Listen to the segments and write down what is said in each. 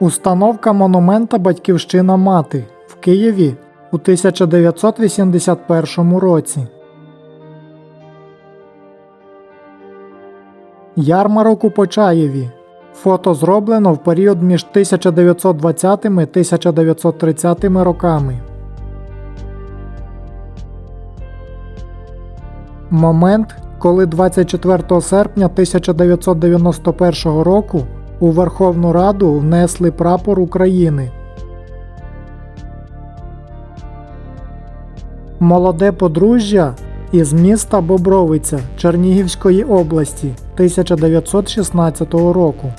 Установка монумента Батьківщина Мати в Києві у 1981 році. Ярмарок у Почаєві. Фото зроблено в період між 1920 і 1930 роками. Момент, коли 24 серпня 1991 року у Верховну Раду внесли прапор України. Молоде подружжя із міста Бобровиця Чернігівської області 1916 року.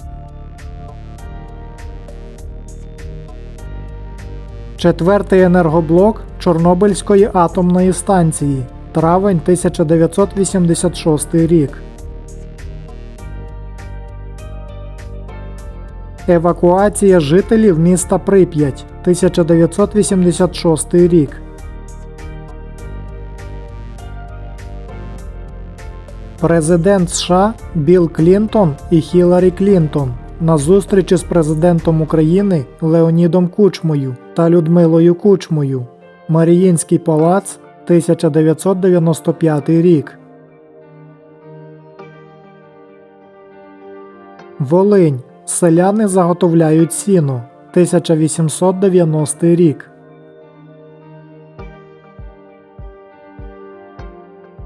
Четвертий енергоблок Чорнобильської атомної станції. Травень 1986 рік. Евакуація жителів міста Прип'ять 1986 рік. Президент США Білл Клінтон і Хіларі Клінтон на зустрічі з президентом України Леонідом Кучмою та Людмилою Кучмою. Маріїнський палац 1995 рік. Волинь. Селяни заготовляють сіно 1890 рік.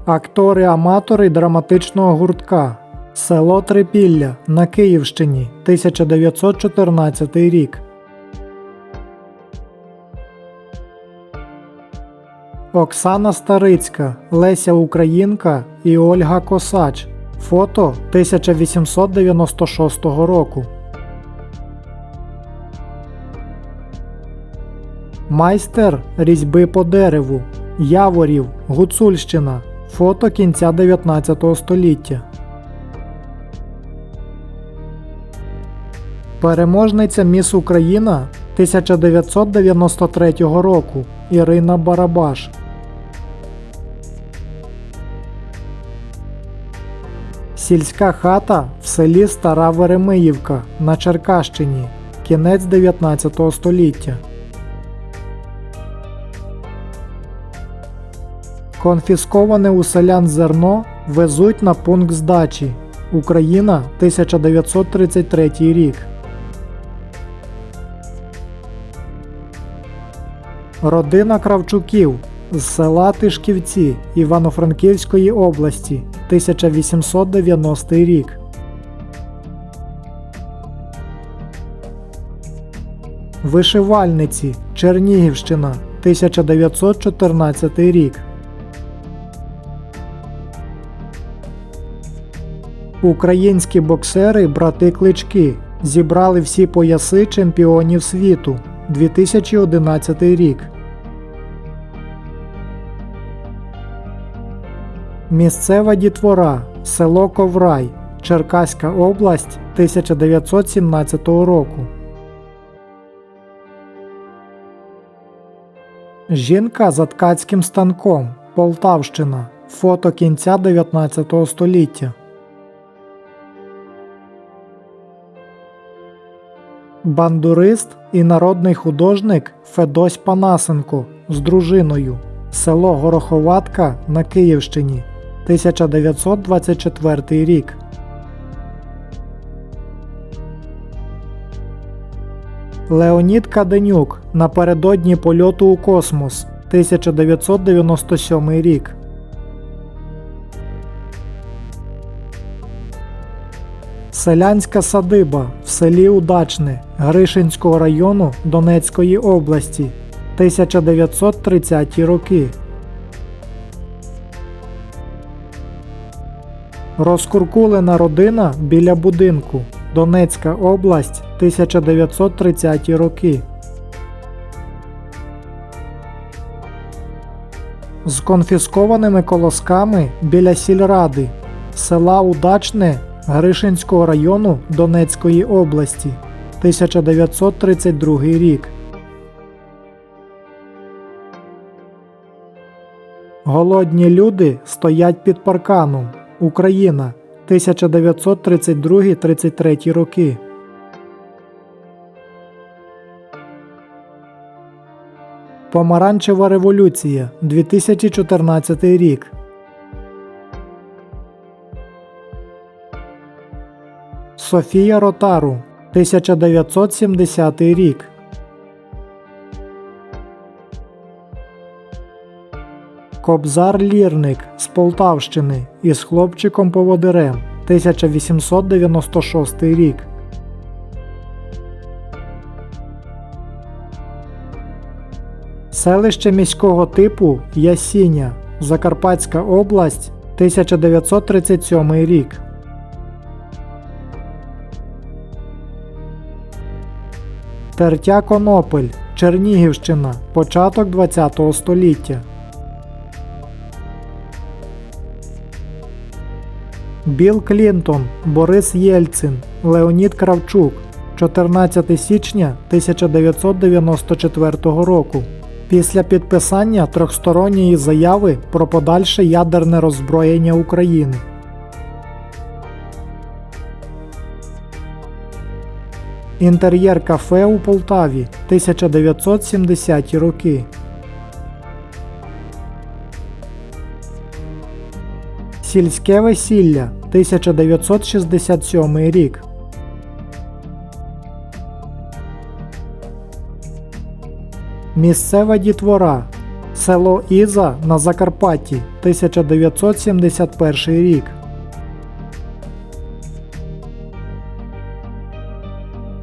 Актори-аматори драматичного гуртка. Село Трипілля на Київщині 1914 рік. Оксана Старицька, Леся Українка і Ольга Косач. Фото 1896 року. Майстер різьби по дереву. Яворів, Гуцульщина. Фото кінця 19 століття. Переможниця Міс Україна 1993 року Ірина Барабаш. Сільська хата в селі Стара Веремиївка на Черкащині. Кінець 19 століття. Конфісковане у селян зерно везуть на пункт здачі. Україна 1933 рік. Родина Кравчуків з села Тишківці Івано-Франківської області 1890 рік. Вишивальниці Чернігівщина 1914 рік. Українські боксери брати Клички зібрали всі пояси чемпіонів світу 2011 рік. Місцева дітвора село Коврай Черкаська область 1917 року. Жінка за ткацьким станком Полтавщина. Фото кінця 19 століття. Бандурист і народний художник Федось Панасенко з дружиною. Село Гороховатка на Київщині. 1924 рік. Леонід Каденюк напередодні польоту у космос 1997 рік. Селянська садиба в селі Удачне Гришинського району Донецької області 1930 роки. Розкуркулена родина біля будинку Донецька область 1930 роки. З конфіскованими колосками біля сільради села Удачне Гришинського району Донецької області 1932 рік. Голодні люди стоять під парканом. Україна 1932 33 роки. Помаранчева революція 2014 рік. Софія Ротару 1970 рік. Кобзар Лірник з Полтавщини із хлопчиком поводирем 1896 рік. Селище міського типу Ясіня, Закарпатська область, 1937 рік. Тертя Конопель, Чернігівщина, початок ХХ століття. Білл Клінтон, Борис Єльцин, Леонід Кравчук, 14 січня 1994 року. Після підписання трьохсторонньої заяви про подальше ядерне роззброєння України. Інтер'єр кафе у Полтаві 1970 роки. Сільське весілля 1967 рік. Місцева дітвора. Село Іза на Закарпатті 1971 рік.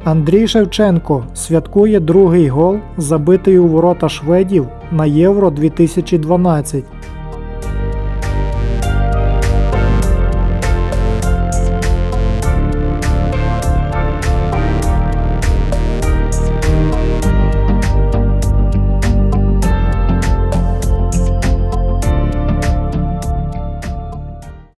Андрій Шевченко святкує другий гол, забитий у ворота шведів на Євро 2012.